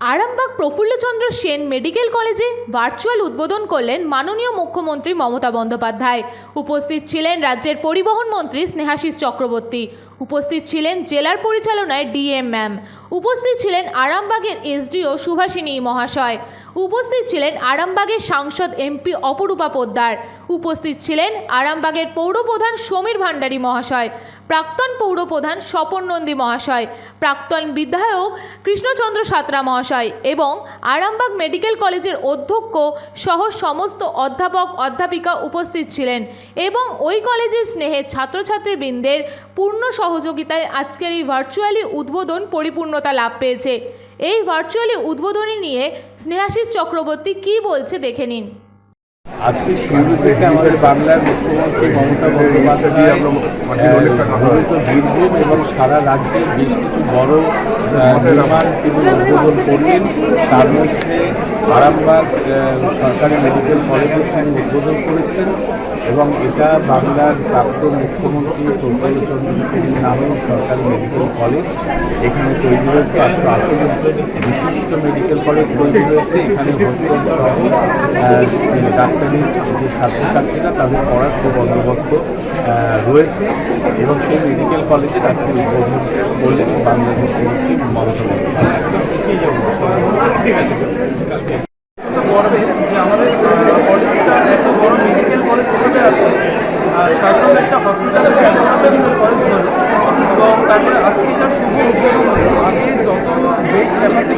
Arambagh Prafulla Chandra Sen medical কলেজে virtual উদ্বোধন করলেন মাননীয় মুখ্যমন্ত্রী মমতা বন্দ্যোপাধ্যায়। উপস্থিত ছিলেন রাজ্যের পরিবহন মন্ত্রী স্নেহাশিস চক্রবর্তী। উপস্থিত ছিলেন জেলার পরিচালনায় ডিএম ম্যাম। উপস্থিত ছিলেন আরামবাগের এসডিও সুভাষিনী মহাশয়। উপস্থিত ছিলেন আরামবাগের সাংসদ এমপি অপরূপা পোদ্দার। উপস্থিত ছিলেন আরামবাগের পৌরপ্রধান সমীর ভান্ডারী মহাশয়। প্রাক্তন পৌরপ্রধান স্বপন নন্দী মহাশয়, প্রাক্তন বিধায়ক কৃষ্ণচন্দ্র সাঁতরা মহাশয় এবং আরামবাগ মেডিকেল কলেজের অধ্যক্ষ সহ সমস্ত অধ্যাপক অধ্যাপিকা উপস্থিত ছিলেন এবং ওই কলেজের স্নেহের ছাত্রছাত্রীবৃন্দের পূর্ণ সহযোগিতায় আজকের এই ভার্চুয়ালি উদ্বোধন পরিপূর্ণতা লাভ পেয়েছে। এই ভার্চুয়ালি উদ্বোধনী নিয়ে স্নেহাশিস চক্রবর্তী কী বলছে দেখে নিন। আজকে শুরু থেকে আমাদের বাংলার মুখ্যমন্ত্রী মমতা বন্দ্যোপাধ্যায় আহ, গঠিত বীরভূম এবং সারা রাজ্যে বেশ কিছু বড় নির্মাণ তিনি উদ্বোধন করলেন। তার মধ্যে আরামবাগ সরকারি মেডিকেল কলেজে তিনি উদ্বোধন করেছেন এবং এটা বাংলার প্রাক্তন মুখ্যমন্ত্রী প্রফুল্লচন্দ্র সেন নামে সরকারি মেডিকেল কলেজ এখানে তৈরি হয়েছে। একশো আশি বিশিষ্ট মেডিকেল কলেজ তৈরি হয়েছে। এখানে হোস্টেল সহ আহ, যে যে ছাত্রছাত্রীরা তাদের পড়ার সুবন্দোবস্ত রয়েছে এবং সেই মেডিকেল কলেজের আজকে উদ্বোধন করলেন বাংলার মুখ্যমন্ত্রী মমতা আছে সাধারণ একটা এবং আজকে শুভ আগে যত বেড ক্যাপাসিটি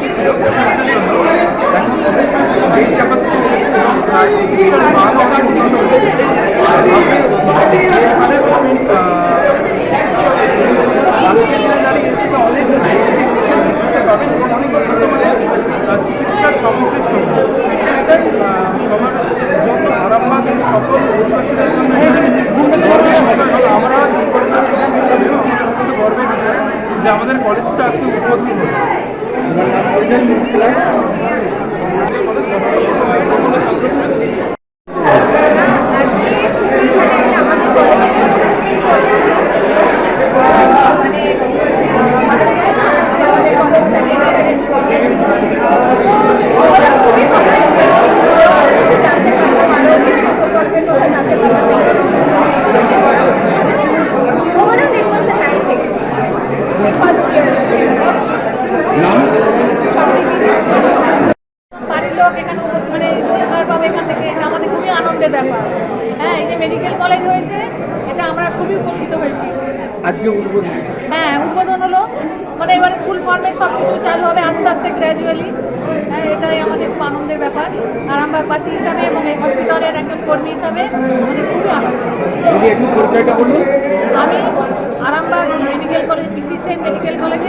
লোক এখানে মানে উপকার পাবে এখান থেকে এটা আমাদের খুবই আনন্দের ব্যাপার। হ্যাঁ এই যে মেডিকেল কলেজ হয়েছে এটা আমরা খুবই উপকৃত হয়েছি। আজকে উদ্বোধন। হ্যাঁ উদ্বোধন হলো মানে এবারে ফুল ফর্মে সব কিছু চালু হবে আস্তে আস্তে গ্র্যাজুয়ালি হ্যাঁ এটাই আমাদের খুব আনন্দের ব্যাপার। আরামবাগবাসী হিসাবে এবং এই হসপিটালের একজন কর্মী হিসাবে আমাদের খুবই আনন্দ আমি Arambagh medical college PCCN medical কলেজে